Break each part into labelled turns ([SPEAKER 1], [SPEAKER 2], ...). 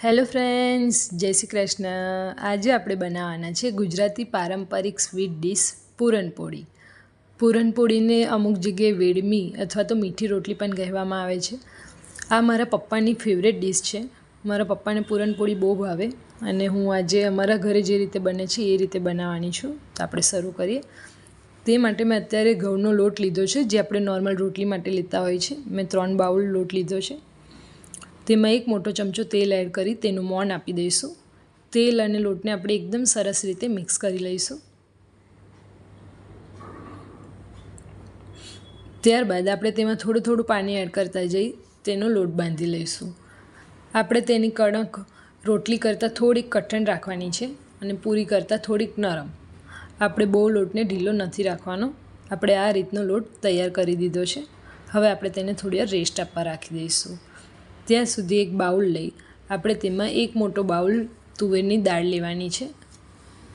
[SPEAKER 1] Hello friends જય શ્રી કૃષ્ણ. આજે આપણે બનાવવાના છે ગુજરાતી પારંપરિક સ્વીટ ડીશ પૂરણપોળી પૂરણપોળીને અમુક જગ્યાએ વેડમી અથવા તો મીઠી રોટલી પણ કહેવામાં આવે છે. આ મારા પપ્પાની ફેવરેટ ડીશ છે. મારા પપ્પાને પૂરણપોળી બહુ ભાવે અને હું આજે અમારા ઘરે જે રીતે બને છે એ રીતે બનાવવાની છું. તો આપણે શરૂ કરીએ. તે માટે મેં અત્યારે ઘઉંનો લોટ લીધો છે, જે આપણે નોર્મલ રોટલી માટે લેતા હોય છે. મેં ત્રણ બાઉલ લોટ લીધો છે. તેમાં એક મોટો ચમચો તેલ એડ કરી તેનું મોણ આપી દઈશું. તેલ અને લોટને આપણે એકદમ સરસ રીતે મિક્સ કરી લઈશું. ત્યારબાદ આપણે તેમાં થોડું થોડું પાણી એડ કરતા જઈ તેનો લોટ બાંધી લઈશું. આપણે તેની કણક રોટલી કરતાં થોડીક કઠણ રાખવાની છે અને પૂરી કરતાં થોડીક નરમ. આપણે બહુ લોટને ઢીલો નથી રાખવાનો. આપણે આ રીતનો લોટ તૈયાર કરી દીધો છે. હવે આપણે તેને થોડી વાર રેસ્ટ આપવા રાખી દઈશું. ત્યાં સુધી એક બાઉલ લઈ. આપણે તેમાં એક મોટો બાઉલ તુવેરની દાળ લેવાની છે.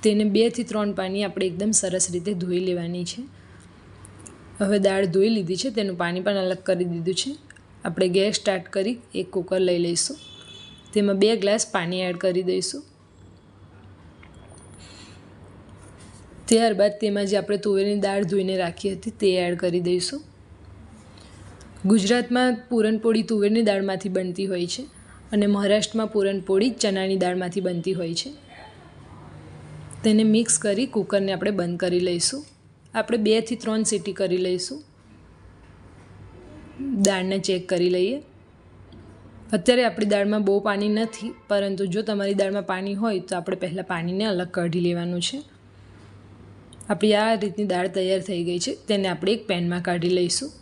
[SPEAKER 1] તેને બેથી ત્રણ પાણી આપણે એકદમ સરસ રીતે ધોઈ લેવાની છે. હવે દાળ ધોઈ લીધી છે, તેનું પાણી પણ અલગ કરી દીધું છે. આપણે ગેસ સ્ટાર્ટ કરી એક કુકર લઈ લઈશું. તેમાં બે ગ્લાસ પાણી એડ કરી દઈશું. ત્યારબાદ તેમાં જે આપણે તુવેરની દાળ ધોઈને રાખી હતી, તે એડ કરી દઈશું. ગુજરાતમાં પૂરણપોળી તુવેરની દાળમાંથી બનતી હોય છે અને મહારાષ્ટ્રમાં પૂરણપોળી ચણાની દાળમાંથી બનતી હોય છે. તેને મિક્સ કરી કુકરને આપણે બંધ કરી લઈશું. આપણે બેથી ત્રણ સીટી કરી લઈશું. દાળને ચેક કરી લઈએ. અત્યારે આપણી દાળમાં બહુ પાણી નથી, પરંતુ જો તમારી દાળમાં પાણી હોય તો આપણે પહેલાં પાણીને અલગ કાઢી લેવાનું છે. આપણી આ રીતની દાળ તૈયાર થઈ ગઈ છે. તેને આપણે એક પેનમાં કાઢી લઈશું.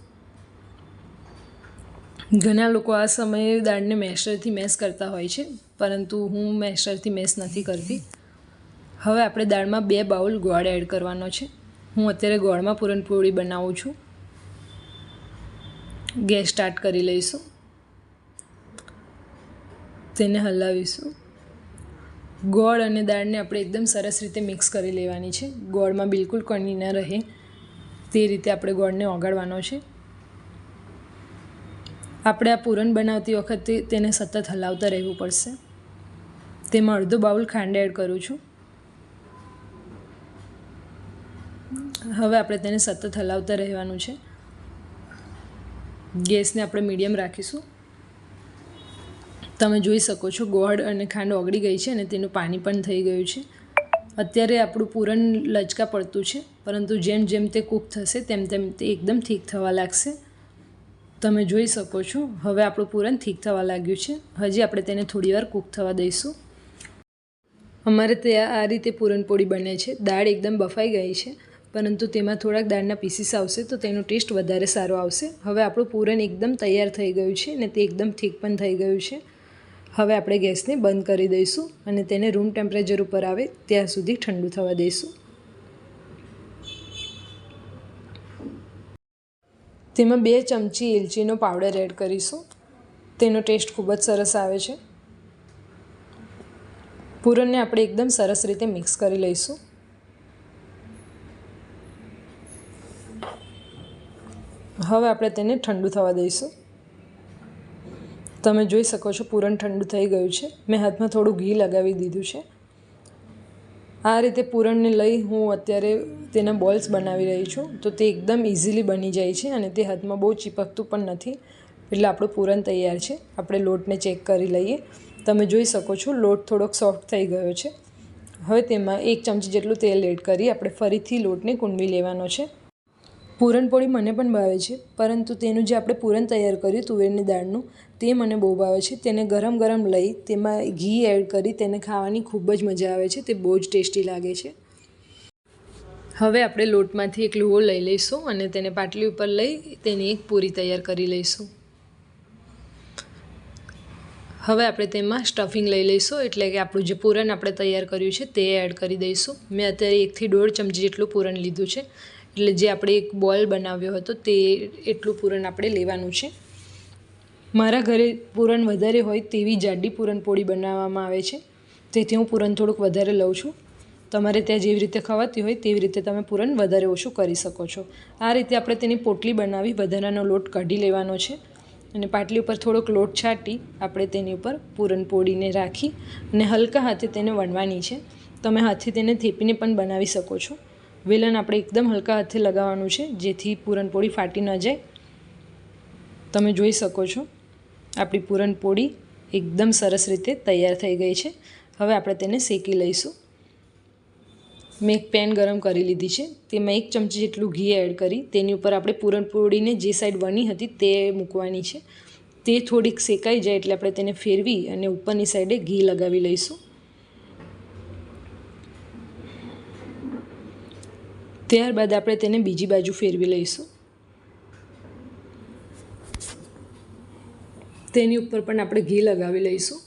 [SPEAKER 1] ઘણા લોકો આ સમયે દાળને મેશરથી મેશ કરતા હોય છે, પરંતુ હું મેશરથી મેશ નથી કરતી. હવે આપણે દાળમાં બે બાઉલ ગોળ એડ કરવાનો છે. હું અત્યારે ગોળમાં પૂરણપોળી બનાવું છું. ગેસ સ્ટાર્ટ કરી લઈશું. તેને હલાવીશું. ગોળ અને દાળને આપણે એકદમ સરસ રીતે મિક્સ કરી લેવાની છે. ગોળમાં બિલકુલ કણી ન રહે. તે રીતે આપણે ગોળને ઓગાળવાનો છે. આપણે આ પૂરણ બનાવતી વખતે તેને સતત હલાવતા રહેવું પડશે. તેમાં અડધો બાઉલ ખાંડ એડ કરું છું. હવે આપણે તેને સતત હલાવતા રહેવાનું છે. ગેસને આપણે મીડિયમ રાખીશું. તમે જોઈ શકો છો ગોળ અને ખાંડ ઓગળી ગઈ છે અને તેનું પાણી પણ થઈ ગયું છે. અત્યારે આપણું પૂરણ લચકા પડતું છે, પરંતુ જેમ જેમ તે કૂક થશે, તેમ તેમ તે એકદમ ઠીક થવા લાગશે. તમે જોઈ શકો છો. હવે આપણું પૂરણ ઠીક થવા લાગ્યું છે. હજી આપણે તેને થોડીવાર કૂક થવા દઈશું. અમારે ત્યાં આ રીતે પૂરણપોળી બને છે. દાળ એકદમ બફાઈ ગઈ છે, પરંતુ તેમાં થોડાક દાળના પીસીસ આવશે તો તેનો ટેસ્ટ વધારે સારો આવશે. હવે આપણું પૂરણ એકદમ તૈયાર થઈ ગયું છે અને તે એકદમ ઠીક પણ થઈ ગયું છે. હવે આપણે ગેસને બંધ કરી દઈશું અને તેને રૂમ ટેમ્પરેચર ઉપર આવે ત્યાં સુધી ઠંડુ થવા દઈશું. તેમાં બે ચમચી એલચીનો પાવડર એડ કરીશું. તેનો ટેસ્ટ ખૂબ જ સરસ આવે છે. પૂરણને આપણે એકદમ સરસ રીતે મિક્સ કરી લઈશું. હવે આપણે તેને ઠંડુ થવા દઈશું. તમે જોઈ શકો છો પૂરણ ઠંડુ થઈ ગયું છે. મેં હાથમાં થોડું ઘી લગાવી દીધું છે. આ રીતે પૂરણને લઈ હું અત્યારે તેના બોલ્સ બનાવી રહી છું. તો તે એકદમ ઇઝીલી બની જાય છે અને તે હાથમાં બહુ ચીપકતું પણ નથી. એટલે આપણું પૂરણ તૈયાર છે. આપણે લોટને ચેક કરી લઈએ. તમે જોઈ શકો છો, લોટ થોડોક સોફ્ટ થઈ ગયો છે. હવે તેમાં એક ચમચી જેટલું તેલ એડ કરી આપણે ફરીથી લોટને કૂંડવી લેવાનો છે. પૂરણપોળી મને પણ ભાવે છે, પરંતુ તેનું જે આપણે પૂરણ તૈયાર કર્યું તુવેરની દાળનું, તે મને બહુ ભાવે છે. તેને ગરમ ગરમ લઈ, તેમાં ઘી એડ કરી, તેને ખાવાની ખૂબ જ મજા આવે છે, તે બહુ જ ટેસ્ટી લાગે છે. હવે આપણે લોટમાંથી એક લોહો લઈ લઈશું અને તેને પાટલી ઉપર લઈ તેની એક પૂરી તૈયાર કરી લઈશું. હવે આપણે તેમાં સ્ટફિંગ લઈ લઈશું. એટલે કે આપણું જે પૂરણ આપણે તૈયાર કર્યું છે તે એડ કરી દઈશું. મેં અત્યારે એકથી દોઢ ચમચી જેટલું પૂરણ લીધું છે. એટલે જે આપણે એક બોલ બનાવ્યો હતો તે એટલું પૂરણ આપણે લેવાનું છે. મારા ઘરે પૂરણ વધારે હોય તેવી જાડી પૂરણપોળી બનાવવામાં આવે છે. તેથી હું પૂરણ થોડુંક વધારે લઉં છું. તમારે ત્યાં જેવી રીતે ખવાતી હોય તેવી રીતે તમે પૂરણ વધારે ઓછું કરી શકો છો. આ રીતે આપણે તેની પોટલી બનાવી વધારાનો લોટ કાઢી લેવાનો છે. અને પાટલી ઉપર થોડોક લોટ છાંટી આપણે તેની ઉપર પૂરણપોળીને રાખી અને હલકા હાથે તેને વણવાની છે. તમે હાથથી તેને થેપીને પણ બનાવી શકો છો. વેલણ આપણે એકદમ હલકા હાથે લગાવવાનું છે જેથી પૂરણપોળી ફાટી ન જાય. તમે જોઈ શકો છો, આપણી પૂરણપોળી એકદમ સરસ રીતે તૈયાર થઈ ગઈ છે. હવે આપણે તેને શેકી લઈશું. મેં એક પેન ગરમ કરી લીધી છે. તેમાં એક ચમચી જેટલું ઘી એડ કરી. તેની ઉપર આપણે પૂરણપોળીને જે સાઈડ વણી હતી તે મૂકવાની છે. તે થોડીક શેકાઈ જાય એટલે આપણે તેને ફેરવી અને ઉપરની સાઈડે ઘી લગાવી લઈશું. ત્યારબાદ આપણે તેને બીજી બાજુ ફેરવી લઈશું. તેની ઉપર પણ આપણે ઘી લગાવી લઈશું.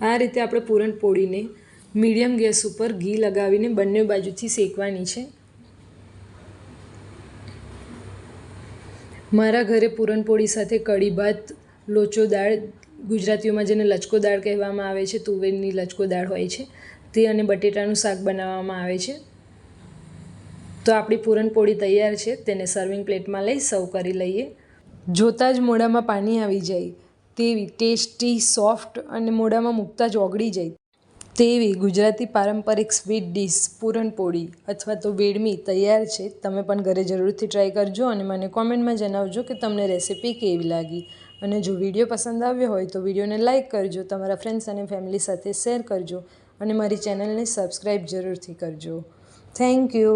[SPEAKER 1] આ રીતે આપણે પૂરણપોળીને મીડિયમ ગેસ ઉપર ઘી લગાવીને બંને બાજુથી શેકવાની છે. મારા ઘરે પૂરણપોળી સાથે કઢી ભાત, લોચો દાળ, ગુજરાતીઓમાં જેને લચકો દાળ કહેવામાં આવે છે, તુવેરની લચકો દાળ હોય છે, તે અને બટેટાનું શાક બનાવવામાં આવે છે. તો આપણી પૂરણપોળી તૈયાર છે, તેને સર્વિંગ પ્લેટમાં લઈ સર્વ કરી લઈએ. જોતાં જ મોઢામાં પાણી આવી જાય, તેવી ટેસ્ટી, સોફ્ટ અને મોઢામાં મૂકતા જ ઓગળી જાય. તેવી ગુજરાતી પારંપરિક સ્વીટ ડીશ પૂરણપોળી અથવા તો વેડમી તૈયાર છે, તમે પણ ઘરે જરૂરથી ટ્રાય કરજો અને મને કોમેન્ટમાં જણાવજો કે તમને રેસીપી કેવી લાગી. અને જો વીડિયો પસંદ આવ્યો હોય તો વિડીયોને લાઇક કરજો, તમારા ફ્રેન્ડ્સ અને ફેમિલી સાથે શેર કરજો અને મારી ચેનલને સબસ્ક્રાઈબ જરૂરથી કરજો. Thank you